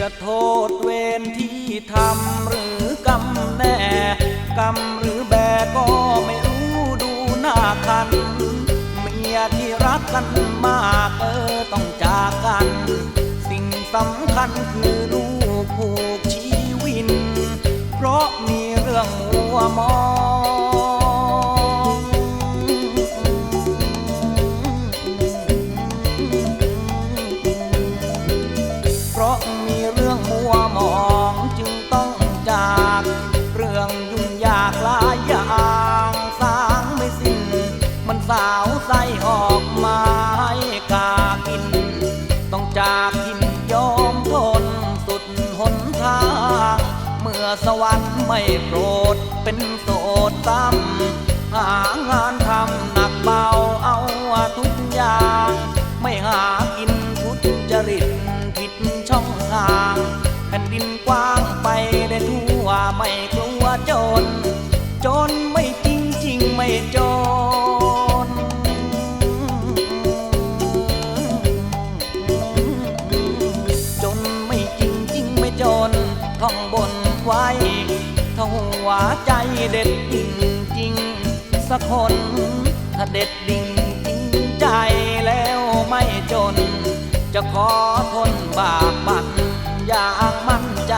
จะโทษเวรที่ทำหรือกรรมแน่ กรรมหรือแบก็ไม่รู้ดูหน้าคัน เมียที่รักกันมากเออต้องจากกัน สิ่งสำคัญคือลูกผูกชีวิน เพราะมีเรื่องหัวมอง รื่องยุ่งยากหลายอย่างสร้างไม่สิ้น มันสาวไส้ออกมาให้กากิน ต้องจากทินยอมทนสุดหนทาง เมื่อสวรรค์ไม่โปรดเป็นโสดซ้ำหางานทำหนักเบาเอาทุกอย่าง ไม่หากินทุจริตผิดช่องทาง แผ่นดินกว้าง จน จนไม่จริงจริงไม่จน ท่องบนไว้ถ้าหัวใจเด็ดจริงจริง สักคน ถ้าเด็ดดิ่งจริงใจแล้วไม่จน จะขอทนบากบันอย่างมั่นใจ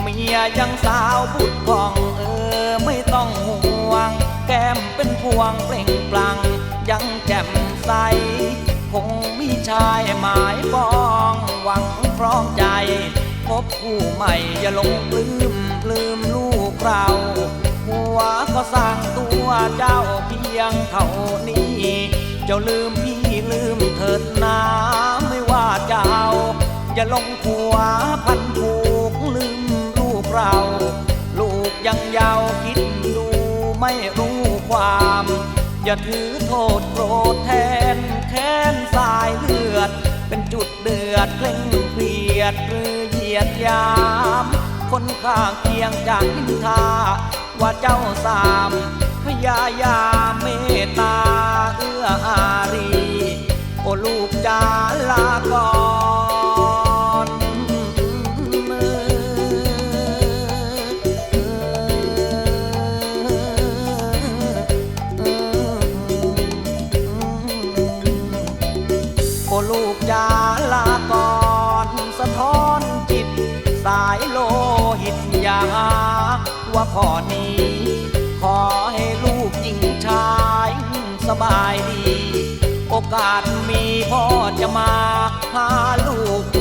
เมียยังสาวบุตรของเออไม่ต้อง วงเปล่งปลั่งยังแจ่มใส คงมีชายหมายปองหวังพร้อมใจ พบผู้ใหม่อย่าหลงปลื้มลืมลูกเราหัวก็สร้างตัวเจ้าเพียงเท่านี้ เจ้าลืมพี่ลืมเถิดนาไม่ว่าเจ้า อย่าลงผัวพันผูกลืมลูกเรา ลูกยังยาว ไม่รู้ความ อย่าถือโทษโกรธแทนแค้นสายเลือด เป็นจุดเดือดเคร่งเครียดหรือเหยียดยาม คนข้างเคียงจากนินทา ว่าเจ้าสามพยายามเมตตาเอื้ออารี โอลูกจาลาก่อน ลูกยาลาก่อนสะท้อนจิต สายโลหิตยาว่าพ่อนี้ ขอให้ลูกยิ่งชายสบายดี โอกาสมีพ่อจะมาหาลูก